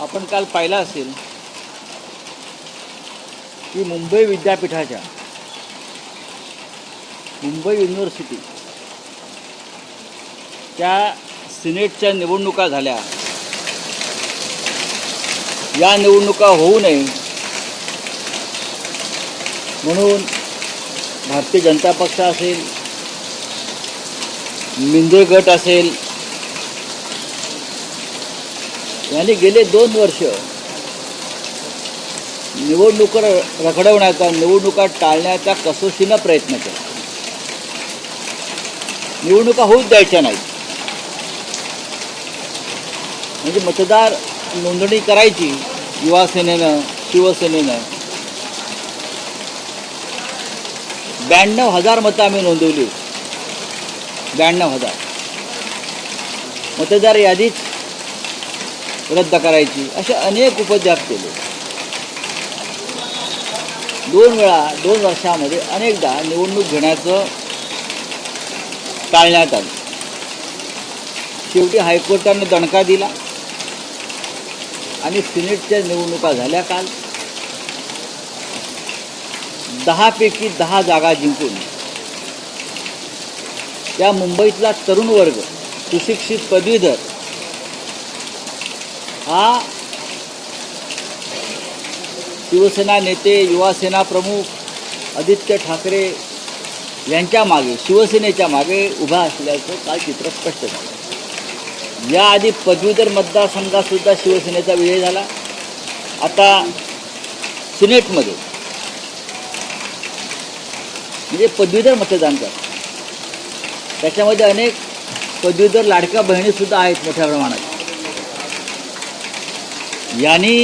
आपण काल पाहिला असेल की मुंबई विद्यापीठाच्या मुंबई युनिव्हर्सिटी त्या सिनेटच्या निवडणुका झाल्या. या निवडणुका होऊ नये म्हणून भारतीय जनता पक्ष असेल मिंदे गट असेल याने गेले दोन वर्ष. निवडणुका रखडवण्याचा निवडणुका टाळण्याचा कसोशीनं प्रयत्न केला. निवडणुका होऊच द्यायच्या नाहीत. म्हणजे मतदार नोंदणी करायची युवा सेनेनं शिवसेनेनं. ब्याण्णव हजार मतं आम्ही नोंदवली ब्याण्णव हजार. मतदार यादीत रद्द करायची असे अनेक उपद्याप केले. दोन वेळा दोन वर्षामध्ये अनेकदा निवडणूक घेण्याचं टाळण्यात आलं. शेवटी हायकोर्टाने दणका दिला आणि सिनेटच्या निवडणुका झाल्या काल. दहापैकी दहा जागा जिंकून या मुंबईतला तरुण वर्ग सुशिक्षित पदवीधर हा. शिवसेना नेते युवासेना प्रमुख आदित्य ठाकरे यांच्या मागे शिवसेनेच्या मागे उभा असल्याचं काल चित्र स्पष्ट झालं. याआधी पदवीधर मतदारसंघातसुद्धा शिवसेनेचा विजय झाला. आता सिनेटमध्ये म्हणजे पदवीधर मतदान त्याच्यामध्ये अनेक पदवीधर लाडक्या बहिणीसुद्धा आहेत मोठ्या प्रमाणात. यांनी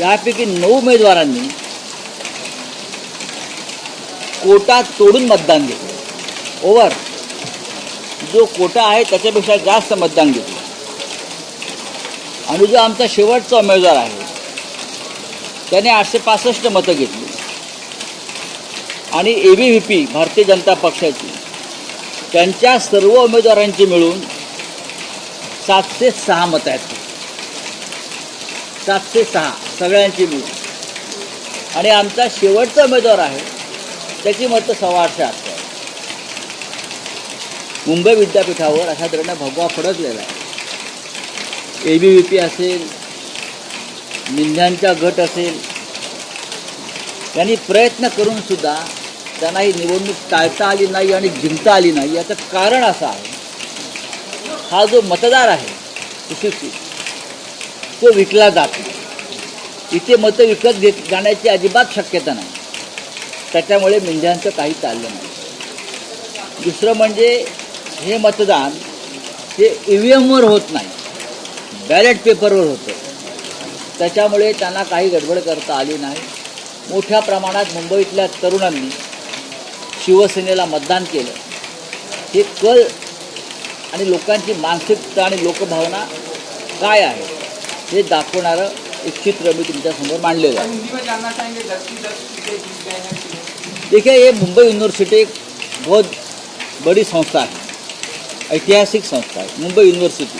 यापैकी नऊ उमेदवारांनी कोटा तोडून मतदान घेतलं ओवर जो कोटा आहे त्याच्यापेक्षा जास्त मतदान घेतलं आणि जो आमचा शेवटचा उमेदवार आहे त्याने आठशे पासष्ट मतं घेतली. आणि A B V P Bharatiya Janata पक्षाची त्यांच्या सर्व उमेदवारांची मिळून सातशे सहा मतं आहेत. सातशे सहा सगळ्यांची मिळून आणि आमचा शेवटचा उमेदवार आहे त्याची मतं सव्वाशे आठशे मुंबई विद्यापीठावर अशा तऱ्हेनं भगवा फडकलेला आहे. ए बी व्ही पी असेल निंद्यांचा गट असेल यांनी प्रयत्न करून सुद्धा त्यांना ही निवडणूक टाळता आली नाही आणि जिंकता आली नाही. याचं कारण असं आहे हा जो मतदार आहे सुशिक्षित तो विकला जात नाही. इथे मतं विकत घेत जाण्याची अजिबात शक्यता नाही. त्याच्यामुळे मेंढ्यांचं काही चाललं नाही. दुसरं म्हणजे हे मतदान हे ई व्ही एमवर होत नाही. बॅलेट पेपरवर होतं. त्याच्यामुळे त्यांना काही गडबड करता आली नाही. मोठ्या प्रमाणात मुंबईतल्या तरुणांनी शिवसेनेला मतदान केलं. हे कल आणि लोकांची मानसिकता आणि लोकभावना काय आहे? हे दाखवणारं एक चित्र मी तुमच्यासमोर मांडलेलं आहे. देखिए, ये मुंबई यूनिवर्सिटी एक बहुत बड़ी संस्था है, ऐतिहासिक संस्था है, मुंबई यूनिवर्सिटी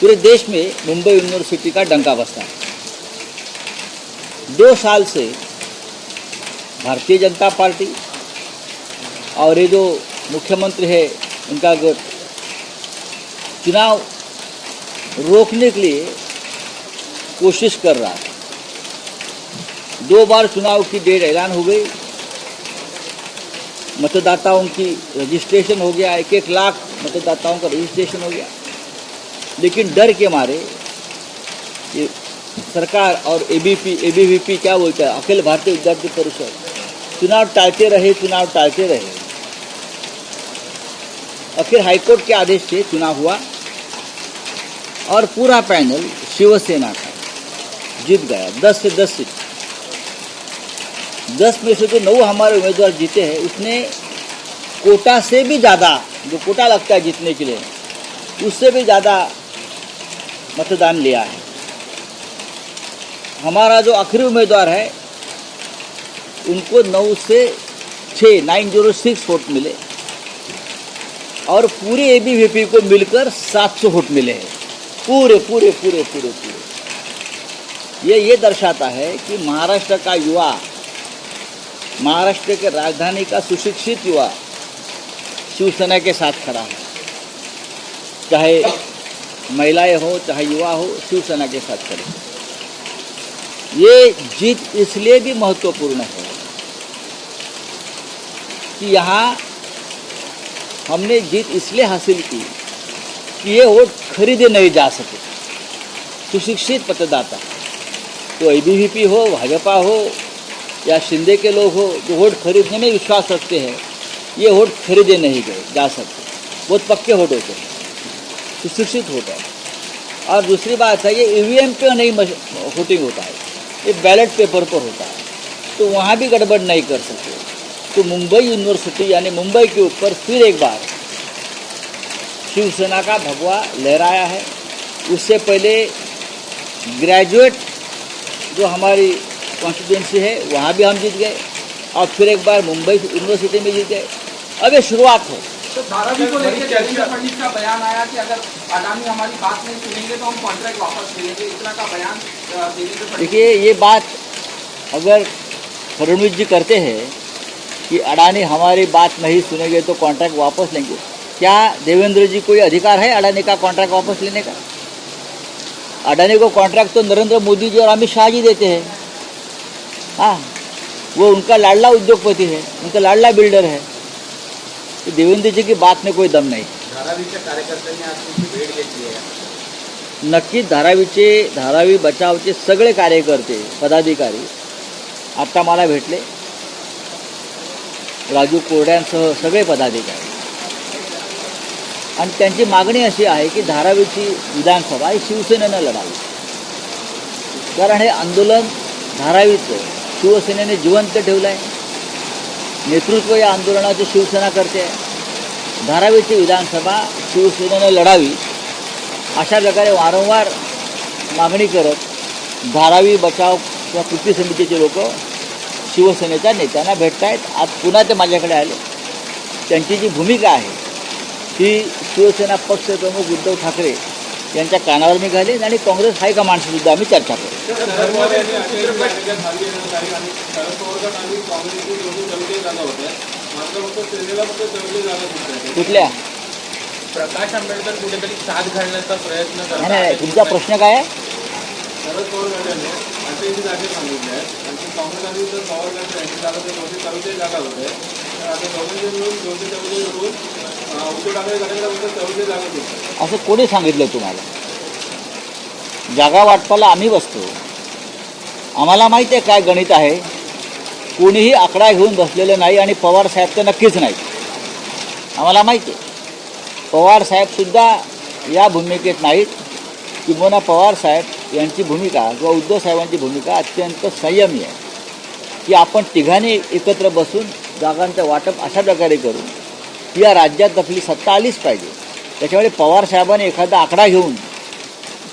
पूरे देश में मुंबई यूनिवर्सिटी का डंका बसता है। दो साल से भारतीय जनता पार्टी और ये जो मुख्यमंत्री है, उनका गट चुनाव रोकने के लिए कोशिश कर रहा है। दो बार चुनाव की डेट ऐलान हो गई। मतदाताओं की रजिस्ट्रेशन हो गया एक एक लाख मतदाताओं का रजिस्ट्रेशन हो गया। लेकिन डर के मारे ये सरकार और एबीपी एबीवीपी क्या बोलता है? अखिल भारतीय विद्यार्थी परिषद। चुनाव टालते रहे, चुनाव टालते रहे। आखिर हाईकोर्ट के आदेश से चुनाव हुआ। और पूरा पैनल शिवसेना का जीत गया। दस से दस सीट। दस में से जो नौ हमारे उम्मीदवार जीते हैं। उसने कोटा से भी ज़्यादा, जो कोटा लगता है जीतने के लिए, उससे भी ज़्यादा मतदान लिया है। हमारा जो आखिरी उम्मीदवार है, उनको नौ से छः नाइन ज़ीरो सिक्स वोट मिले। और पूरे एबीवीपी को मिलकर सात सौ वोट मिले हैं। पूरे पूरे पूरे पूरे पूरे। ये ये दर्शाता है कि महाराष्ट्र का युवा, महाराष्ट्र के राजधानी का सुशिक्षित युवा शिवसेना के साथ खड़ा है। चाहे महिलाएँ हो, चाहे युवा हो, शिवसेना के साथ खड़े ये जीत इसलिए भी महत्वपूर्ण है कि यहाँ हमने जीत इसलिए हासिल की कि ये वोट खरीदे नहीं जा सके। सुशिक्षित मतदाता तो ए हो, भाजपा हो, या शिंदे के लोग हो, जो वोट खरीदने में विश्वास रखते हैं, ये वोट खरीदे नहीं गए, जा सकते। बहुत पक्के वोट होते हैं। सुशिक्षित वोट है। और दूसरी बात है, ये ईवीएम पे नहीं वोटिंग होता है। ये बैलेट पेपर पर होता है। तो वहाँ भी गड़बड़ नहीं कर सकते। तो मुंबई यूनिवर्सिटी यानी मुंबई के ऊपर फिर एक बार शिवसेना का भगवा लहराया है। उससे पहले ग्रेजुएट जो हमारी कॉन्स्टिट्यूंसी है वहाँ भी हम जीत गए और फिर एक बार मुंबई यूनिवर्सिटी में जीत गए। अब ये शुरुआत है। तो धारावी को लेकर फडणवीस का बयान आया कि अगर अडानी हमारी बात नहीं सुनेंगे तो हम कॉन्ट्रैक्ट वापस ले लेंगे। इतना का बयान देखिए ये बात अगर फडणवीस जी करते हैं कि अडानी हमारी बात नहीं सुनेंगे तो कॉन्ट्रैक्ट वापस लेंगे। क्या देवेंद्र जी को ये अधिकार है अडानी का कॉन्ट्रैक्ट वापस लेने का? अडानी को कॉन्ट्रैक्ट तो नरेंद्र मोदी जी और अमित शाह जी देते हैं। हाँ वो उनका लाडला उद्योगपति है उनका लाडला बिल्डर है। तो देवेंद्र जी की बात में कोई दम नाही। नक्कीच धारावीचे धारावी बचावचे सगळे कार्यकर्ते पदाधिकारी आत्ता मला भेटले. राजू कोरड्यांसह सगळे पदाधिकारी. आणि त्यांची मागणी अशी आहे की धारावीची विधानसभा ही शिवसेनेनं लढावी. कारण हे आंदोलन धारावीचं शिवसेनेने जिवंत ठेवलं आहे नेतृत्व या आंदोलनाची शिवसेना करते. आहे धारावीची विधानसभा शिवसेनेनं लढावी. अशा प्रकारे वारंवार मागणी करत धारावी बचाव किंवा कृती समितीचे लोक शिवसेनेच्या नेत्यांना भेटत आहेत आज पुन्हा ते माझ्याकडे आले. त्यांची जी भूमिका आहे ती शिवसेना पक्षप्रमुख उद्धव ठाकरे यांच्या कानावर मी घालीन आणि काँग्रेस हायकमांडशी आम्ही चर्चा करू. कुठल्या? प्रकाश आंबेडकर कुठेतरी साथ घालण्याचा प्रयत्न नाही. तुमचा प्रश्न काय आहे? शरद पवार गटाने अठ्ठ्याऐंशी जागे सांगितले आहेत. आणि काँग्रेस आणि जर पवार गट यांची जागा जर नव्हती चौथी जागा होते. तर आता दोघांचे मिळून दोनशे चौथे मिळून असं कोणी सांगितलं तुम्हाला? जागा वाटपाला आम्ही बसतो. आम्हाला माहिती आहे काय गणित आहे. कोणीही आकडा घेऊन बसलेलं नाही आणि पवार साहेब तर नक्कीच नाही आम्हाला माहिती आहे. पवार साहेबसुद्धा या भूमिकेत नाहीत. किंबहुना पवार साहेब यांची भूमिका किंवा उद्धव साहेबांची भूमिका अत्यंत संयमी आहे. की आपण तिघांनी एकत्र बसून जागांचं वाटप अशा प्रकारे करू या राज्यात आपली सत्ता आलीच पाहिजे. त्याच्यामुळे पवार साहेबांनी एखादा आकडा घेऊन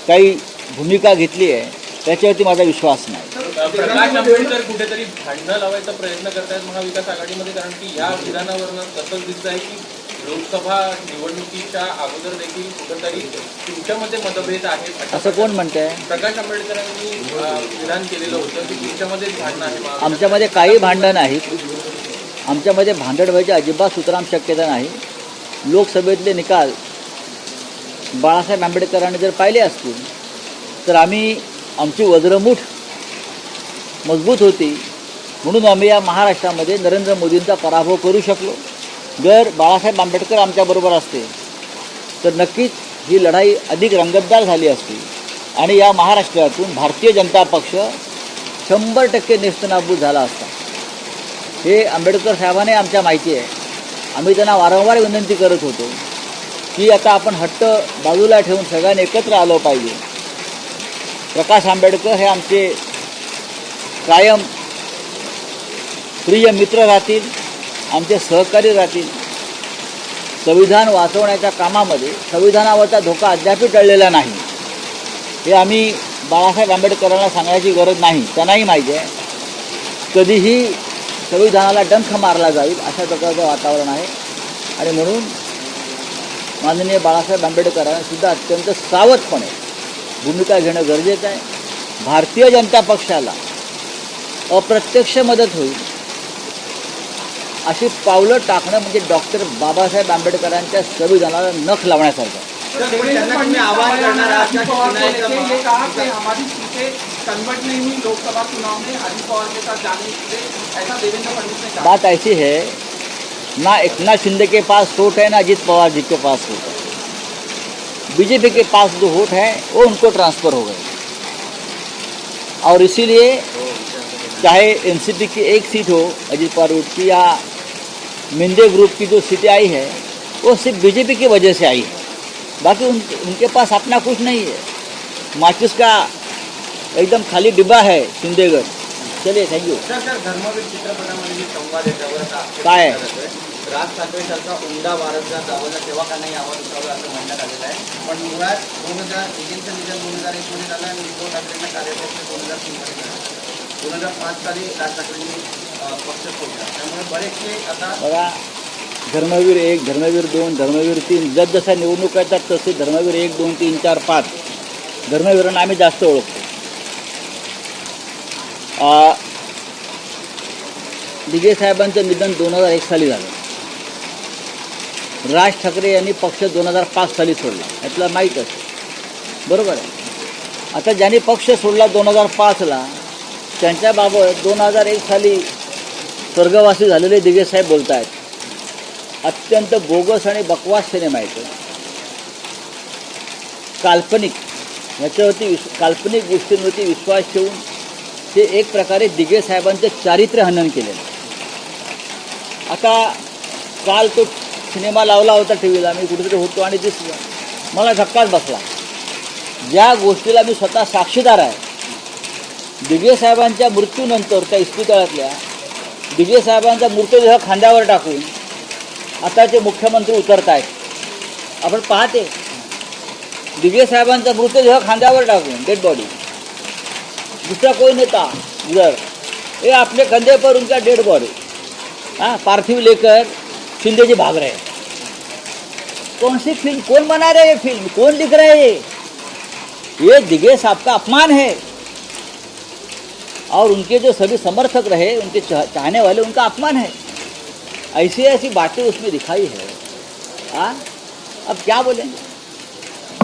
काही भूमिका घेतली आहे त्याच्यावरती माझा विश्वास नाही. प्रकाश आंबेडकर कुठेतरी भांडणं लावायचा प्रयत्न करतायत महाविकास आघाडीमध्ये कारण की या विधानावरनं तसंच दिसत आहे की लोकसभा निवडणुकीच्या अगोदर देखील कुठेतरी तुमच्यामध्ये मतभेद आहेत. असं कोण म्हणत आहे प्रकाश आंबेडकरांनी विधान केलेलं होतं की तुमच्यामध्ये भांडणं आहे आमच्यामध्ये काही भांडण नाहीत. आमच्यामध्ये भांडण व्हायची अजिबात सुतराम शक्यता नाही. लोकसभेतले निकाल बाळासाहेब आंबेडकरांनी जर पाहिले असतील तर आम्ही आमची वज्रमूठ मजबूत होती. म्हणून आम्ही या महाराष्ट्रामध्ये नरेंद्र मोदींचा पराभव करू शकलो. जर बाळासाहेब आंबेडकर आमच्याबरोबर असते तर नक्कीच ही लढाई अधिक रंगतदार झाली असती. आणि या महाराष्ट्रातून भारतीय जनता पक्ष शंभर टक्के नेस्तनाबूत झाला असता. हे आंबेडकर साहेबांनी आमच्या माहिती आहे. आम्ही त्यांना वारंवार विनंती करत होतो की आता आपण हट्ट बाजूला ठेवून सगळ्यांनी एकत्र आलं पाहिजे. प्रकाश आंबेडकर हे आमचे कायम प्रिय मित्र राहतील आमचे सहकारी राहतील. संविधान वाचवण्याच्या कामामध्ये संविधानावरचा धोका अद्यापही टळलेला नाही. हे आम्ही बाळासाहेब आंबेडकरांना सांगायची गरज नाही त्यांनाही माहिती आहे. कधीही संविधानाला डंख मारला जाईल अशा प्रकारचं वातावरण आहे. आणि म्हणून माननीय बाळासाहेब आंबेडकरांनी सुद्धा अत्यंत सावधपणे भूमिका घेणं गरजेचं आहे. भारतीय जनता पक्षाला अप्रत्यक्ष मदत होईल अशी पावलं टाकणं म्हणजे डॉक्टर बाबासाहेब आंबेडकरांच्या संविधानाला नख लावण्यासारखं देवेंद्र फडणवीस का बयान आया अजित पवार को लेके ये कहा कि हमारी सीटें कन्वर्ट नहीं हुई लोकसभा चुनाव में अजित पवार के साथ जाने के ऐसा देवेंद्र फडणवीस ने कहा। बात ऐसी है ना एकनाथ शिंदे के पास वोट है ना अजीत पवार जी के पास वोट है। बीजेपी के पास जो वोट है वो उनको ट्रांसफ़र हो गए। और इसीलिए चाहे एनसीपी की एक सीट हो अजीत पवार वोट की या मिंदे ग्रुप की जो सीटें आई है वो सिर्फ़ बीजेपी की वजह से आई है। बाकी उन, उनके पास अपना कुछ नहीं है। माचिस का एकदम खाली डिब्बा है शिंदेगड चलिए थैंक यू काय? राज ठाकरेसारखा उमदा वारसदार नाही आवाज़ उठवला असं म्हणण्यात आलेलं आहे पण मुळात दोन हज़ार निधन दोन हज़ार एकमध्ये झालं आणि उद्धव ठाकरेंना दोन हज़ार तीनमध्ये झालं दोन हज़ार पाच साली राज ठाकरेंनी पक्ष सोडला त्यामुळे बरेचसे आता बघा धर्मवीर एक धर्मवीर दोन धर्मवीर तीन. जसजशा निवडणूक येतात तसे धर्मवीर एक दोन तीन चार पाच. धर्मवीरांना आम्ही जास्त ओळखतो. आ, साहेबांचं निधन दोन हजार एक साली झालं. राज ठाकरे यांनी पक्ष दोन हजार पाच साली सोडला. यातला माहीतच बरोबर आहे. आता ज्यांनी पक्ष सोडला दोन हजार पाचला त्यांच्याबाबत दोन हजार एक साली स्वर्गवासी झालेले दिगेसाहेब बोलत आहेत अत्यंत बोगस आणि बकवास सिनेमा आहे तो काल्पनिक ह्याच्यावरती विश काल्पनिक गोष्टींवरती विश्वास ठेवून ते एक प्रकारे दिगे साहेबांचं चारित्र्य हनन केलेलं आता काल तो सिनेमा लावला होता टी व्हीला मी कुठेतरी होतो आणि दिसलं मला धक्काच बसला. ज्या गोष्टीला मी स्वतः साक्षीदार आहे. दिगे साहेबांच्या मृत्यूनंतर त्या इस्पितळातल्या दिगे साहेबांचा मृतदेह खांद्यावर टाकून आताचे मुख्यमंत्री उतरत आहेत आपण पाहते. दिव्य साहेबांचा मृतदेह खांद्यावर टाकून डेड बॉडी दूसरा कोई नेता जर. ये आपले कंधे पर उनका डेड बॉडी हां पार्थिव लेकर शिंदे जी भाग रहे कौन सी फिल्म कौन बना रहे ये फिल्म कौन लिख रहे ये ये दिघे साहब का अपमान है? और उनके जो सभी समर्थक रहे उनके चाहने वाले उनका अपमान है? ऐसी ऐसी बातें उसमें दिखाई है। हाँ? अब क्या बोलें?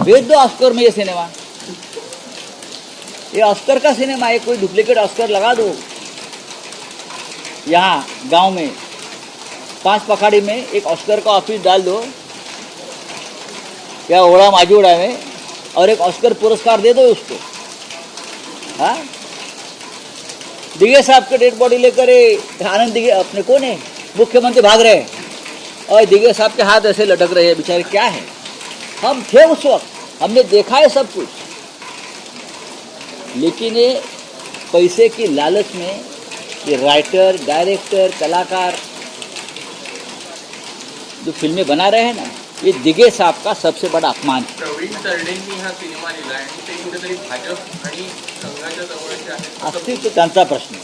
भेज दो ऑस्कर में ये सिनेमा। ये ऑस्कर का सिनेमा है, कोई डुप्लीकेट ऑस्कर लगा दो। यहाँ, गाँव में पाँच पखाड़ी में एक ऑस्कर का ऑफ़िस डाल दो। या ओड़ा माजूड़ा में और एक ऑस्कर पुरस्कार दे दो उसको। हाँ? दिघे साहब के डेड बॉडी लेकर आनंद दिघे अपने कौन है? मुख्यमंत्री भाग रहे हैं। और दिघे साहब के हाथ ऐसे लटक रहे हैं बेचारे क्या है? हम थे उस वक्त हमने देखा है सब कुछ। लेकिन ये पैसे की लालच में ये राइटर डायरेक्टर कलाकार जो फ़िल्में बना रहे हैं ना ये दिघे साहब का सबसे बड़ा अपमान ते कुठेतरी भाजप आणि संघाच्या जवळचे आहेत असं असतील तो त्यांचा प्रश्न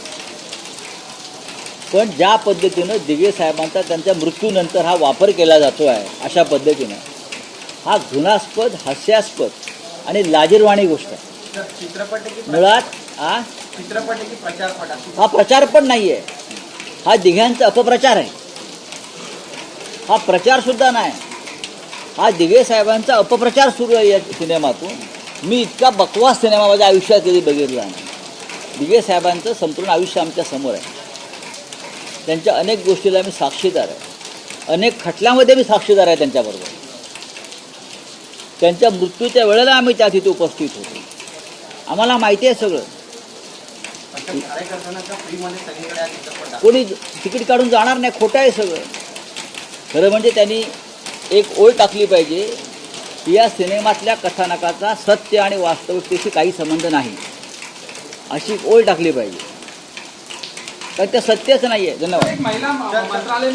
पण ज्या पद्धतीनं दिघे साहेबांचा त्यांच्या मृत्यूनंतर हा वापर केला जातो आहे अशा पद्धतीनं हा घृणास्पद हास्यास्पद आणि लाजीरवाणी गोष्ट आहे. मुळात हा प्रचारपट हा प्रचार पण नाही आहे हा दिघ्यांचा अपप्रचार आहे. हा प्रचार सुद्धा नाही. हा दिघे साहेबांचा अपप्रचार सुरू आहे या सिनेमातून. मी इतका बकवास सिनेमा माझ्या आयुष्यात कधी बघितला नाही. दिघे साहेबांचं संपूर्ण आयुष्य आमच्यासमोर आहे. त्यांच्या अनेक गोष्टीला मी साक्षीदार आहे. अनेक खटल्यामध्ये मी साक्षीदार आहे त्यांच्याबरोबर. त्यांच्या मृत्यूच्या वेळेला आम्ही त्या तिथे उपस्थित होतो. आम्हाला माहिती आहे सगळं. कोणी तिकीट काढून जाणार नाही खोटं आहे सगळं. खरं म्हणजे त्यांनी एक ओळ टाकली पाहिजे की या सिनेमातल्या कथानकाचा सत्य आणि वास्तविकतेशी काही संबंध नाही. अशी ओळ टाकली पाहिजे. कारण ते सत्यच नाही आहे धन्यवाद महिला मंत्रालय